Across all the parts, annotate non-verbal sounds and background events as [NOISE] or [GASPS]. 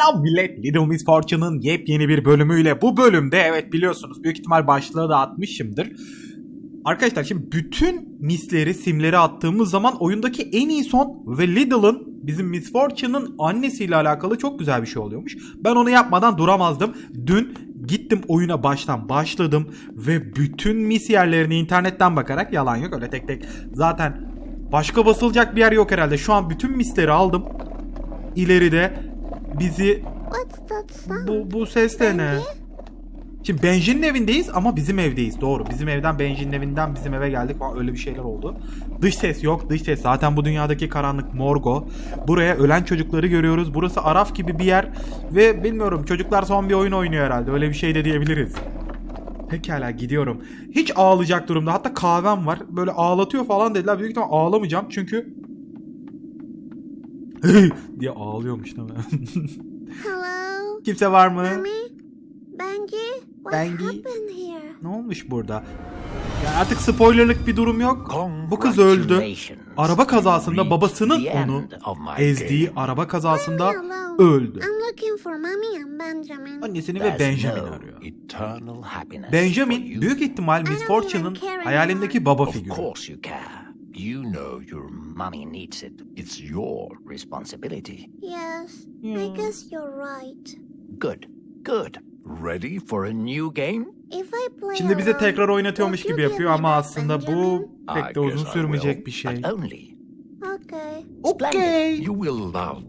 Selam millet. Little Miss Fortune'ın yepyeni bir bölümüyle bu bölümde evet biliyorsunuz büyük ihtimal başlığı da atmışımdır. Arkadaşlar şimdi bütün misleri, simleri attığımız zaman oyundaki en iyi son ve Lidl'ın bizim Miss Fortune'ın annesiyle alakalı çok güzel bir şey oluyormuş. Ben onu yapmadan duramazdım. Dün gittim oyuna baştan başladım ve bütün mis yerlerini internetten bakarak yalan yok öyle tek tek. Zaten başka basılacak bir yer yok herhalde. Şu an bütün misleri aldım. İleride bizi bu, bu ses de ne? Şimdi Benji'nin evindeyiz ama bizim evdeyiz. Doğru. Bizim evden Benji'nin evinden bizim eve geldik. Aa, öyle bir şeyler oldu. Dış ses yok. Dış ses. Zaten bu dünyadaki karanlık morgo. Buraya ölen çocukları görüyoruz. Burası Araf gibi bir yer. Ve bilmiyorum çocuklar son bir oyun oynuyor herhalde. Öyle bir şey de diyebiliriz. Pekala gidiyorum. Hiç ağlayacak durumda. Hatta kahvem var. Böyle ağlatıyor falan dediler. Büyük ihtimal ağlamayacağım çünkü diye ağlıyormuş mi? [LAUGHS] Hello? Kimse var mı? Mommy? Benji? What Benji? happened here? Ne olmuş burada? Ya artık spoilerlık bir durum yok. Bu kız öldü. Araba kazasında babasının onu ezdiği araba kazasında öldü. I'm looking for mommy and Benjamin. Annesini ve Benjamin arıyor. Benjamin büyük ihtimal Miss Fortune'ın hayalindeki baba figürü. You. You know your money needs it. It's your responsibility. Yes, Yeah. I guess you're right. Good, good. Ready for a new game? If I play Şimdi bize alone, tekrar oynatıyormuş would you gibi give yapıyor me ama back aslında bu Benjamin? pek de I uzun guess I sürmeyecek will, bir şey. But only. Okay. Okey. You will love.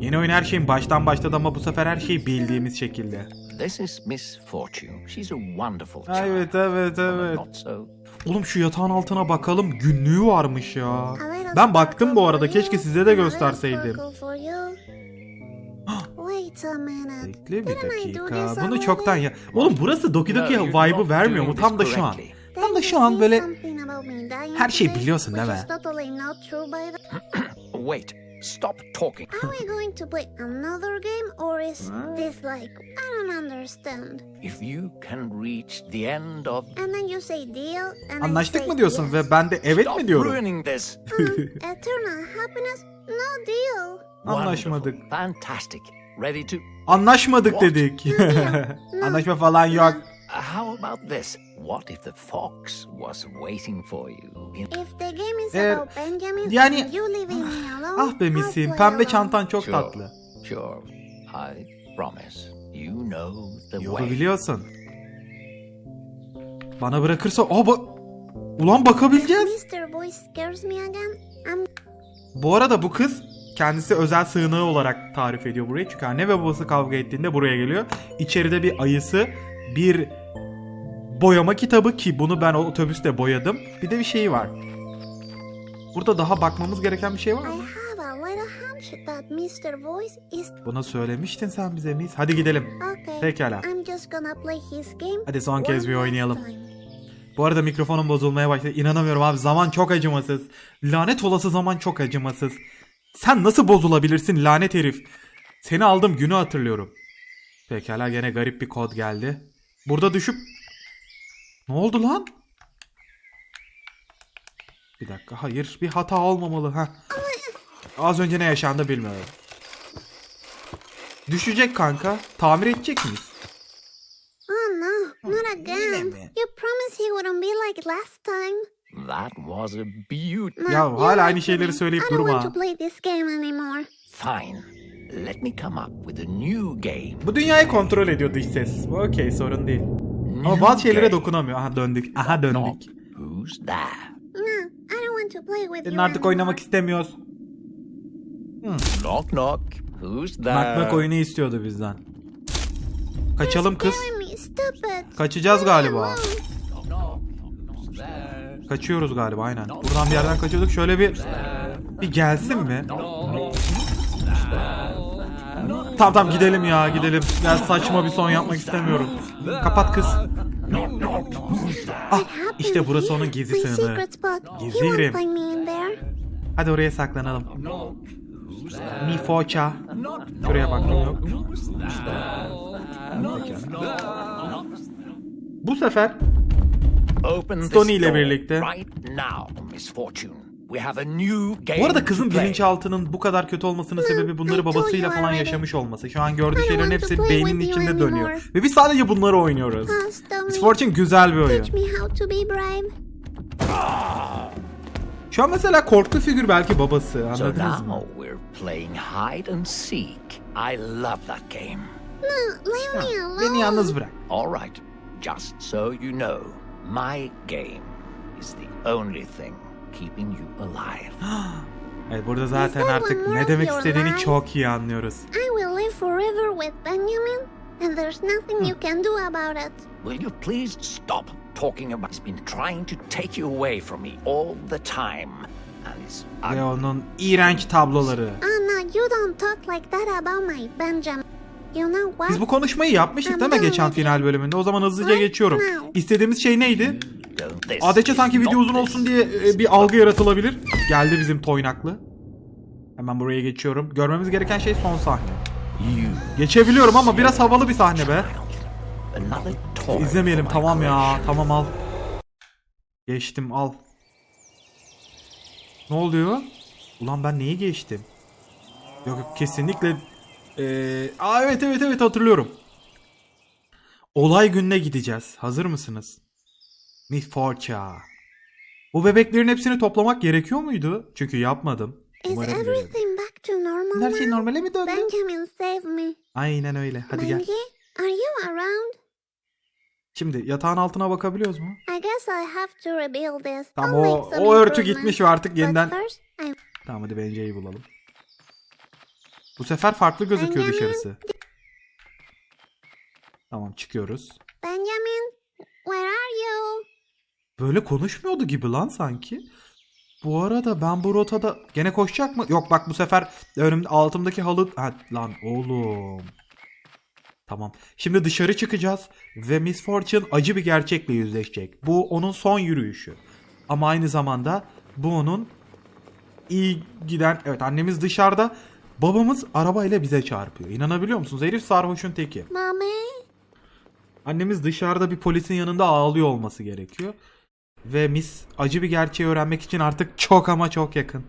Yeni oyun her şeyin baştan başladı ama bu sefer her şey bildiğimiz şekilde. This is Miss Fortune. She's a wonderful child. Evet evet evet. Not so. Oğlum şu yatağın altına bakalım günlüğü varmış ya. Ben baktım bu arada keşke size de gösterseydim. Bekle bir dakika. Bunu çoktan ya. Oğlum burası Doki Doki vibe'ı vermiyor mu? Tam da şu an. Tam da şu an böyle her şeyi biliyorsun değil mi? Wait. Stop talking. Are we going to play another game or is this like... I don't understand. If you can reach the end of. And then you say deal and I Anlaştık say mı diyorsun yes. ve ben de evet Stop mi diyorum? ruining this. Um, [LAUGHS] [LAUGHS] eternal happiness? No deal. Anlaşmadık. Wonderful. Fantastic. Ready to. Anlaşmadık What? dedik. No. [LAUGHS] Anlaşma falan yok. How about this? What if the fox was waiting for you? In- If the game is Eğer- about Benjamin yani- and you alone, Ah be misim. Pembe çantan çok tatlı. Sure. I promise. You know the Yolu biliyorsun. Bana bırakırsa... Aa bak... Ulan bakabileceğiz. Mr. Boy scares me again. I'm Bu arada bu kız kendisi özel sığınağı olarak tarif ediyor burayı. Çünkü anne ve babası kavga ettiğinde buraya geliyor. İçeride bir ayısı, bir boyama kitabı ki bunu ben otobüste boyadım. Bir de bir şey var. Burada daha bakmamız gereken bir şey var mı? have a little hunch that Mr. Voice is Buna söylemiştin sen bize mis. Hadi gidelim. okay. Pekala. I'm just gonna play his game. Hadi son kez bir oynayalım. time. Bu arada mikrofonum bozulmaya başladı. İnanamıyorum abi. Zaman çok acımasız. Lanet olası zaman çok acımasız. Sen nasıl bozulabilirsin lanet herif? Seni aldım günü hatırlıyorum. Pekala gene garip bir kod geldi. Burada düşüp... Ne oldu lan? Bir dakika hayır bir hata olmamalı ha. Az önce ne yaşandı bilmiyorum. Düşecek kanka. Tamir edecek miyiz? Oh no, not again. You promised he wouldn't be like last time. That was a beauty. No, Ya you're hala aynı şeyleri söyleyip I don't durma. want to play this game anymore. Fine. Let me come up with a new game. Bu dünyayı kontrol ediyor dış ses. Okey sorun değil. Ama New bazı şeylere dokunamıyor. Aha döndük. Aha döndük. Who's there? No, I don't want to play with Senin you artık oynamak istemiyoruz. Knock knock. Who's there? Nakmak oyunu istiyordu bizden. Kaçalım kız. Kaçacağız galiba. Kaçıyoruz galiba aynen. Buradan bir yerden kaçıyorduk. Şöyle bir bir gelsin mi? Tamam tamam gidelim ya gidelim. Ben saçma bir son yapmak istemiyorum. Kapat kız. Ah işte burası onun gizli spot. Gizli yerim. Hadi oraya saklanalım. Mi foça. Şuraya baktım yok. Bu sefer Stony ile birlikte. Bu arada kızın bilinçaltının bu kadar kötü olmasının sebebi bunları babasıyla falan yaşamış olması. Şu an gördüğü şeylerin hepsi you içinde dönüyor. Ve biz sadece bunları oynuyoruz. Miss. Fortune güzel bir oyun. Şu an mesela korktu figür belki babası. So Anladınız mı? now we're playing hide and seek. I love that game. No, leave me alone. Beni yalnız bırak. All right, just so you know, my game is the only thing keeping you alive. [GASPS] Evet burada zaten artık ne demek istediğini çok iyi anlıyoruz. I will live forever with Benjamin, and there's nothing you can do about it. Will you please stop talking about? He's been trying to take you away from me all the time, and it's Ve onun iğrenç tabloları. Anna, you don't talk like that about my Benjamin. You know what? Biz bu konuşmayı yapmıştık değil mi geçen final bölümünde? O zaman hızlıca Right geçiyorum. now. İstediğimiz şey neydi? ADC sanki video uzun olsun diye e, bir algı yaratılabilir. Geldi bizim toynaklı. Hemen buraya geçiyorum. Görmemiz gereken şey son sahne. Geçebiliyorum ama biraz havalı bir sahne be. İzlemeyelim tamam ya. Tamam al. Geçtim al. Ne oluyor? Ulan ben neyi geçtim? Yok yok kesinlikle. Ee, aa evet evet evet hatırlıyorum. Olay gününe gideceğiz. Hazır mısınız? Miss Fortune. Bu bebeklerin hepsini toplamak gerekiyor muydu? Çünkü yapmadım. Is Umarım everything back to normal Her şey normale mi döndü? Benjamin, save me. Aynen öyle. Hadi gel. Benji, are you around? Şimdi yatağın altına bakabiliyoruz mu? I guess I have to rebuild this. Tamam o, o örtü gitmiş ve artık yeniden... I Tamam hadi Bence'yi bulalım. Bu sefer farklı gözüküyor Benjamin. dışarısı. Tamam çıkıyoruz. Benjamin, where are you? Böyle konuşmuyordu gibi lan sanki. Bu arada ben bu rotada gene koşacak mı? Yok bak bu sefer önümde altımdaki halı... Ha, lan oğlum. Tamam. Şimdi dışarı çıkacağız ve Miss Fortune acı bir gerçekle yüzleşecek. Bu onun son yürüyüşü. Ama aynı zamanda bu onun iyi giden... Evet annemiz dışarıda. Babamız arabayla bize çarpıyor. İnanabiliyor musunuz? Herif sarhoşun teki. Mommy? Annemiz dışarıda bir polisin yanında ağlıyor olması gerekiyor. Ve Miss acı bir gerçeği öğrenmek için artık çok ama çok yakın.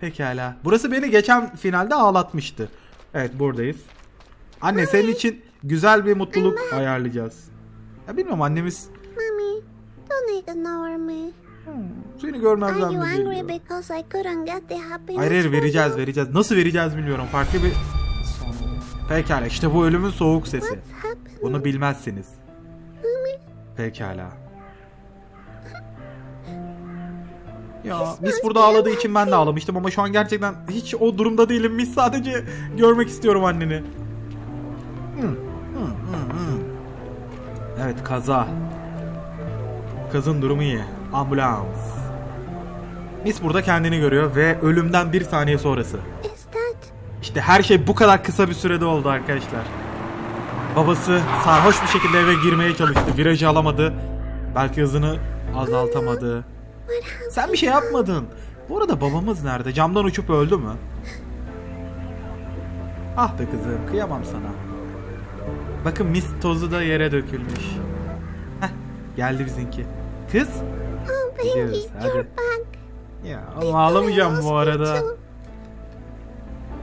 Pekala. Burası beni geçen finalde ağlatmıştı. Evet buradayız. Anne senin için güzel bir mutluluk ayarlayacağız. Ya bilmiyorum annemiz Mommy, don't ignore me. seni Are görmezden mi angry geliyor? because I couldn't get the happiness Hayır hayır for vereceğiz you? vereceğiz. Nasıl vereceğiz bilmiyorum. Farklı bir... Pekala işte bu ölümün soğuk sesi. What's happening? Bunu bilmezsiniz. Mommy, Pekala. [LAUGHS] Ya Miss burada ağladığı için ben de ağlamıştım ama şu an gerçekten hiç o durumda değilim. Miss sadece görmek istiyorum anneni. Evet kaza. Kızın durumu iyi. Ambulans. Miss burada kendini görüyor ve ölümden bir saniye sonrası. İşte her şey bu kadar kısa bir sürede oldu arkadaşlar. Babası sarhoş bir şekilde eve girmeye çalıştı. Virajı alamadı. Belki hızını azaltamadı. Sen bir şey yapmadın. Bu arada babamız nerede? Camdan uçup öldü mü? Ah be kızım kıyamam sana. Bakın mis tozu da yere dökülmüş. Heh geldi bizimki. Kız? Gidiyoruz, hadi. Ya ama ağlamayacağım bu arada.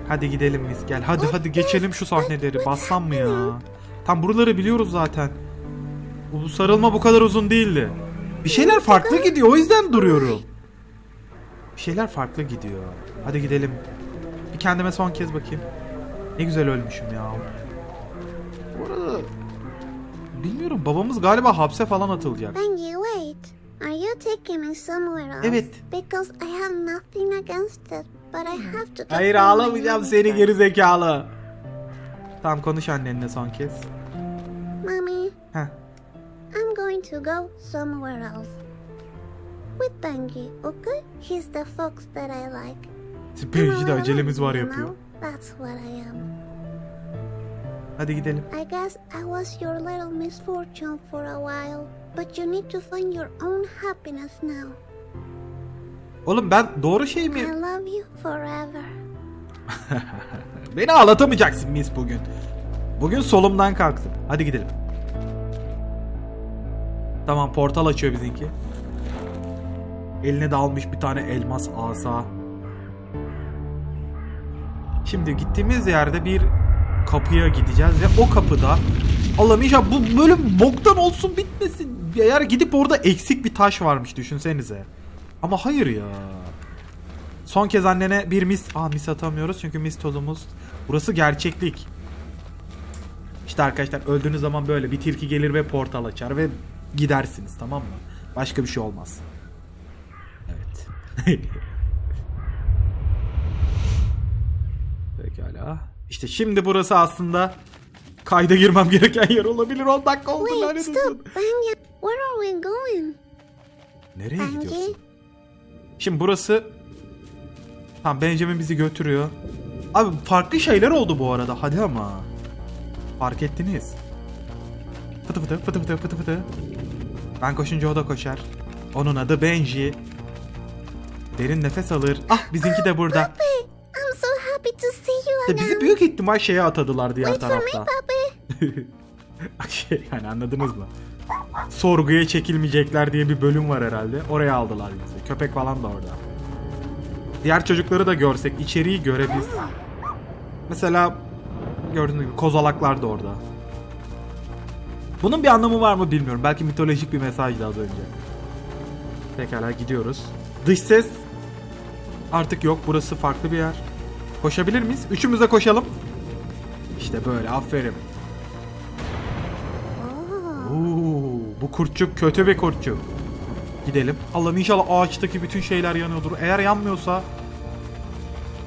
Hadi gidelim mis gel. Hadi hadi geçelim şu sahneleri. Bassam mı ya? Tam buraları biliyoruz zaten. Bu sarılma bu kadar uzun değildi. Bir şeyler farklı gidiyor o yüzden duruyorum. Bir şeyler farklı gidiyor. Hadi gidelim. Bir kendime son kez bakayım. Ne güzel ölmüşüm ya. Arada bilmiyorum babamız galiba hapse falan atılacak. Benji, wait. Are you taking me somewhere else? Evet. Because I have nothing against it, but I have to Hayır ağlamayacağım seni geri zekalı. Tamam konuş annenle son kez. Mommy, Heh. I'm going to go somewhere else. With Benji, okay? He's the fox that I like. Benji de acelemiz var yapıyor. That's what I am. Hadi gidelim. I guess I was your little misfortune for a while, but you need to find your own happiness now. Oğlum ben doğru şey I mi? love you forever. [LAUGHS] Beni ağlatamayacaksın Miss bugün. Bugün solumdan kalktım. Hadi gidelim. Tamam portal açıyor bizimki. Eline de almış bir tane elmas asa. Şimdi gittiğimiz yerde bir kapıya gideceğiz ve o kapıda Allah'ım inşallah bu bölüm boktan olsun bitmesin. Eğer gidip orada eksik bir taş varmış düşünsenize. Ama hayır ya. Son kez annene bir mis... Aa mis atamıyoruz çünkü mis tozumuz. Burası gerçeklik. İşte arkadaşlar öldüğünüz zaman böyle bir tilki gelir ve portal açar ve gidersiniz tamam mı? Başka bir şey olmaz. Evet. [LAUGHS] Pekala. İşte şimdi burası aslında kayda girmem gereken yer olabilir. 10 dakika oldu Wait, lanet olsun. Where are we going? Nereye Benji? gidiyorsun? Şimdi burası Tamam Benjamin bizi götürüyor. Abi farklı şeyler oldu bu arada. Hadi ama. Fark ettiniz. Fıtı fıtı fıtı fıtı fıtı fıtı. Ben koşunca o da koşar. Onun adı Benji. Derin nefes alır. Ah bizimki de burada. Again. bizi büyük ihtimal şeye atadılar diğer tarafta. [LAUGHS] Şey, yani anladınız mı? Sorguya çekilmeyecekler diye bir bölüm var herhalde. Oraya aldılar bizi. Köpek falan da orada. Diğer çocukları da görsek, içeriği görebiliriz. Mesela gördüğünüz gibi kozalaklar da orada. Bunun bir anlamı var mı bilmiyorum. Belki mitolojik bir mesajdı az önce. Pekala gidiyoruz. Dış ses artık yok. Burası farklı bir yer. Koşabilir miyiz? Üçümüz de koşalım. İşte böyle aferin. Oo, bu kurtçuk kötü bir kurtçuk. Gidelim. Allah'ım inşallah ağaçtaki bütün şeyler yanıyordur. Eğer yanmıyorsa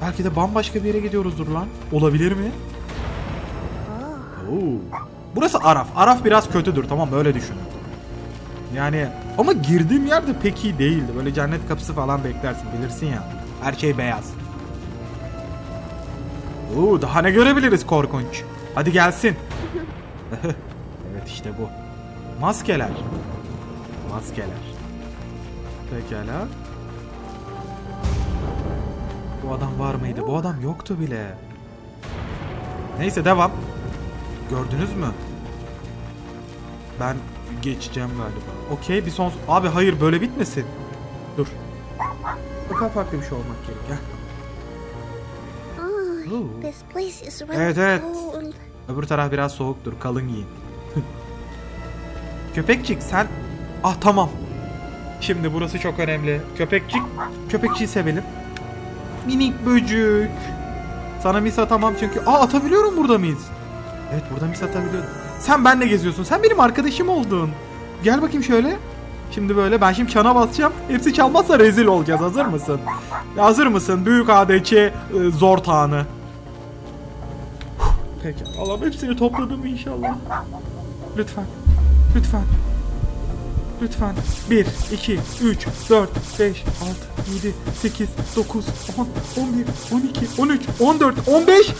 belki de bambaşka bir yere gidiyoruzdur lan. Olabilir mi? Oo. Burası Araf. Araf biraz kötüdür tamam öyle düşünün. Yani ama girdiğim yerde pek iyi değildi. Böyle cennet kapısı falan beklersin bilirsin ya. Her şey beyaz. Oo, daha ne görebiliriz korkunç. Hadi gelsin. [LAUGHS] evet işte bu. Maskeler. Maskeler. Pekala. Bu adam var mıydı? Bu adam yoktu bile. Neyse devam. Gördünüz mü? Ben geçeceğim galiba. Okey bir son... Abi hayır böyle bitmesin. Dur. Daha farklı bir şey olmak gerek. Gel. Evet, evet. Öbür taraf biraz soğuktur. Kalın giyin. [LAUGHS] Köpekçik sen... Ah tamam. Şimdi burası çok önemli. Köpekçik. Köpekçiyi sevelim. Minik böcük. Sana mis atamam çünkü... Aa atabiliyorum burada mis. Evet burada mis atabiliyorum. Sen benle geziyorsun. Sen benim arkadaşım oldun. Gel bakayım şöyle. Şimdi böyle ben şimdi çana basacağım. Hepsi çalmazsa rezil olacağız. Hazır mısın? Hazır mısın? Büyük ADC e, zor tağını. Peki. Allah'ım hepsini topladım inşallah. Lütfen. Lütfen. Lütfen. 1, 2, 3, 4, 5, 6, 7, 8, 9, 10, 11, 12, 13, 14, 15.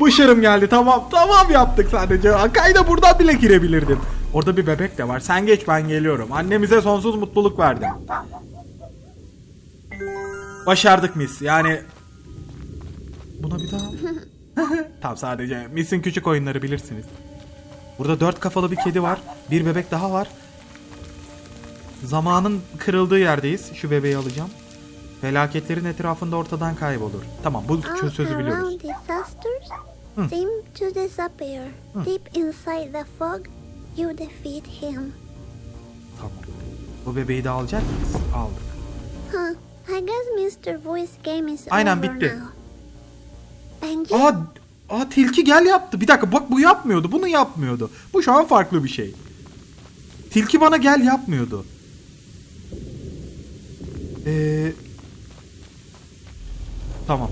Başarım geldi. Tamam. Tamam yaptık sadece. Kayda buradan bile girebilirdim. Orada bir bebek de var. Sen geç ben geliyorum. Annemize sonsuz mutluluk verdim. Başardık mis. Yani buna bir daha [LAUGHS] [LAUGHS] Tam sadece Miss'in küçük oyunları bilirsiniz. Burada dört kafalı bir kedi var. Bir bebek daha var. Zamanın kırıldığı yerdeyiz. Şu bebeği alacağım. Felaketlerin etrafında ortadan kaybolur. Tamam bu sözü biliyoruz. disasters seem to disappear. Deep inside the fog, you defeat him. Tamam. Bu bebeği de alacak mıyız? Aldık. Huh. I guess Mr. Voice game is Aynen, over bitti. now. Benji, Aa, aa tilki gel yaptı. Bir dakika bak bu yapmıyordu. Bunu yapmıyordu. Bu şu an farklı bir şey. Tilki bana gel yapmıyordu. Ee, tamam.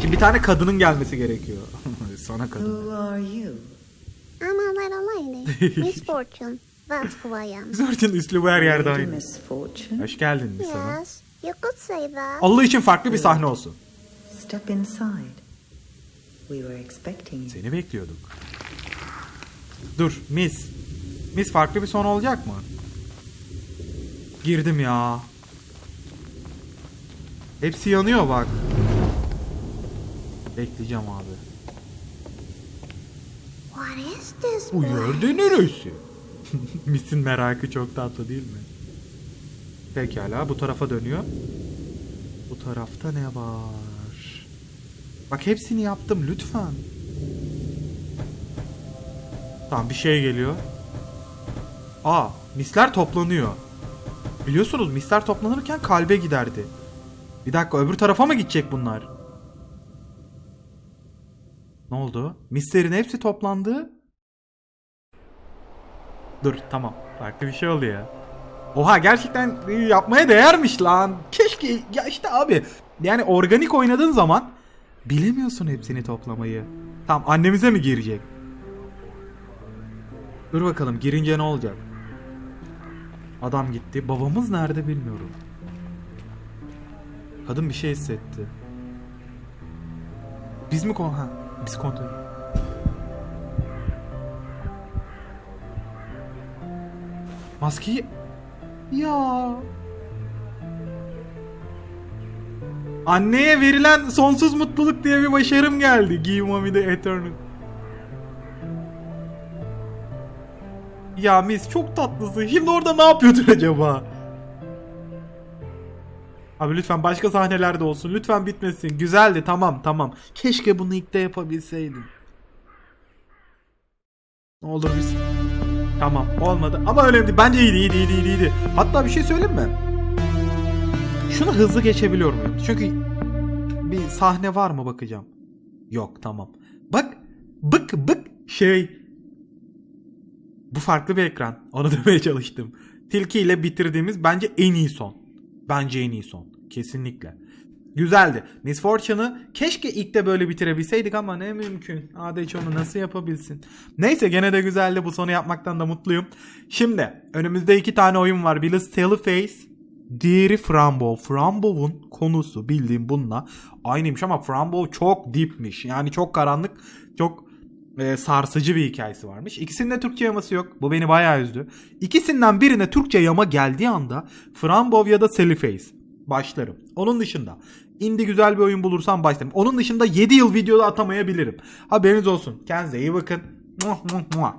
Şimdi bir tane kadının gelmesi gerekiyor. [LAUGHS] Sana kadın. Who are you? I'm a little lady. Miss Fortune. That's who I am. Zört'ün üslubu her yerde aynı. Misfortune. Hoş geldin sana. Yes, you could say that. Allah için farklı bir sahne olsun. Step inside. We were expecting you. Seni bekliyorduk. Dur, Miss. Miss farklı bir son olacak mı? Girdim ya. Hepsi yanıyor bak. Bekleyeceğim abi. What is this Bu yerde neresi? [LAUGHS] Miss'in merakı çok tatlı değil mi? Pekala bu tarafa dönüyor. Bu tarafta ne var? Bak hepsini yaptım lütfen. Tamam bir şey geliyor. Aa misler toplanıyor. Biliyorsunuz misler toplanırken kalbe giderdi. Bir dakika öbür tarafa mı gidecek bunlar? Ne oldu? Mislerin hepsi toplandı. Dur tamam. Farklı bir şey oldu ya. Oha gerçekten yapmaya değermiş lan. Keşke ya işte abi yani organik oynadığın zaman bilemiyorsun hepsini toplamayı. Tamam annemize mi girecek? Dur bakalım girince ne olacak? Adam gitti. Babamız nerede bilmiyorum. Kadın bir şey hissetti. Biz mi kon ha biz kontrol. Maskeyi ya Anneye verilen sonsuz mutluluk diye bir başarım geldi. Give mommy the eternal. Ya Miss çok tatlısın. Şimdi orada ne yapıyordur acaba? Abi lütfen başka sahnelerde olsun. Lütfen bitmesin. Güzeldi tamam tamam. Keşke bunu ilk de yapabilseydin. Ne olur biz. Tamam olmadı ama önemli değil. Bence iyiydi iyiydi iyiydi iyiydi. Hatta bir şey söyleyeyim mi? Şunu hızlı geçebiliyor muyum? Çünkü bir sahne var mı bakacağım. Yok tamam. Bak bık bık şey bu farklı bir ekran. Onu [LAUGHS] demeye çalıştım. Tilki ile bitirdiğimiz bence en iyi son. Bence en iyi son. Kesinlikle. Güzeldi. Miss Fortune'ı keşke ilk de böyle bitirebilseydik ama ne mümkün. ADC onu nasıl yapabilsin? Neyse gene de güzeldi. Bu sonu yapmaktan da mutluyum. Şimdi önümüzde iki tane oyun var. Birisi Teleface. Diğeri Frambo. Frambo'nun konusu bildiğim bununla aynıymış ama Frambo çok dipmiş. Yani çok karanlık, çok e, sarsıcı bir hikayesi varmış. İkisinin de Türkçe yaması yok. Bu beni bayağı üzdü. İkisinden birine Türkçe yama geldiği anda Frambov ya da Selyface başlarım. Onun dışında indie güzel bir oyun bulursam başlarım. Onun dışında 7 yıl videoda atamayabilirim. Haberiniz olsun. Kendinize iyi bakın. Muah, muah, muah.